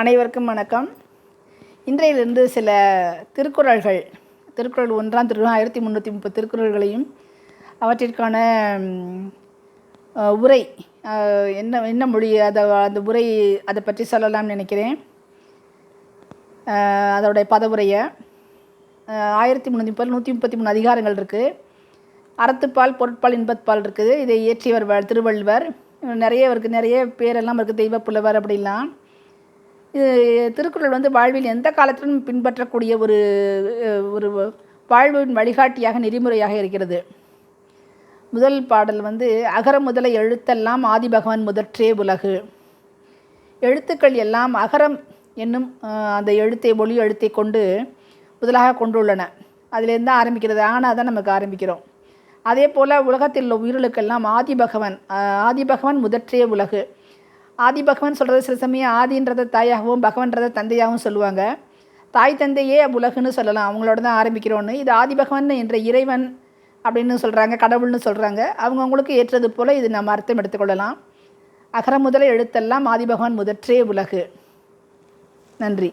அனைவருக்கும் வணக்கம். இன்றையிலிருந்து சில திருக்குறள்கள் திருக்குறள் ஒன்றாம் திருக்குறள் ஆயிரத்தி முந்நூற்றி முப்பது திருக்குறள்களையும் அவற்றிற்கான உரை என்ன என்ன மொழி அதை அந்த உரை அதை பற்றி சொல்லலாம்னு நினைக்கிறேன். அதோடைய பதவுரையை ஆயிரத்தி முந்நூற்றி முப்பது நூற்றி முப்பத்தி மூணு அதிகாரங்கள் இருக்குது அறத்துப்பால் பொருட்பால் இன்பத்பால் இருக்குது. இதை இயற்றியவர் திருவள்ளுவர். நிறைய இவருக்கு நிறைய பேரெல்லாம் இருக்குது தெய்வ புலவர் அப்படிலாம் திருக்குறள் வந்து வாழ்வில் எந்த காலத்திலும் பின்பற்றக்கூடிய ஒரு ஒரு வாழ்வின் வழிகாட்டியாக நெறிமுறையாக இருக்கிறது. முதல் பாடல் வந்து அகர முதல எழுத்தெல்லாம் ஆதிபகவான் முதற்றே உலகு. எழுத்துக்கள் எல்லாம் அகரம் என்னும் அந்த எழுத்தை ஒளி எழுத்தை கொண்டு முதலாக கொண்டுள்ளன. அதிலேருந்து தான் ஆரம்பிக்கிறது ஆனால் தான் நமக்கு ஆரம்பிக்கிறோம். அதே போல் உலகத்தில் உள்ள உயிர்களுக்கெல்லாம் ஆதிபகவன் அஹ், ஆதிபகவன் முதற்றே உலகு. ஆதிபகவன் சொல்கிறது சில சமயம் ஆதின்றதை தாயாகவும் பகவன்றதை தந்தையாகவும் சொல்லுவாங்க. தாய் தந்தையே உலகுன்னு சொல்லலாம். அவங்களோட தான் ஆரம்பிக்கிறோன்னு இது ஆதிபகவன் என்ற இறைவன் அப்படின்னு சொல்கிறாங்க கடவுள்னு சொல்கிறாங்க அவங்கவுங்களுக்கு ஏற்றது போல் இது நம்ம அர்த்தம் எடுத்துக்கொள்ளலாம். அகர முதல எழுத்தெல்லாம் ஆதிபகவான் முதற்றே உலகு. நன்றி.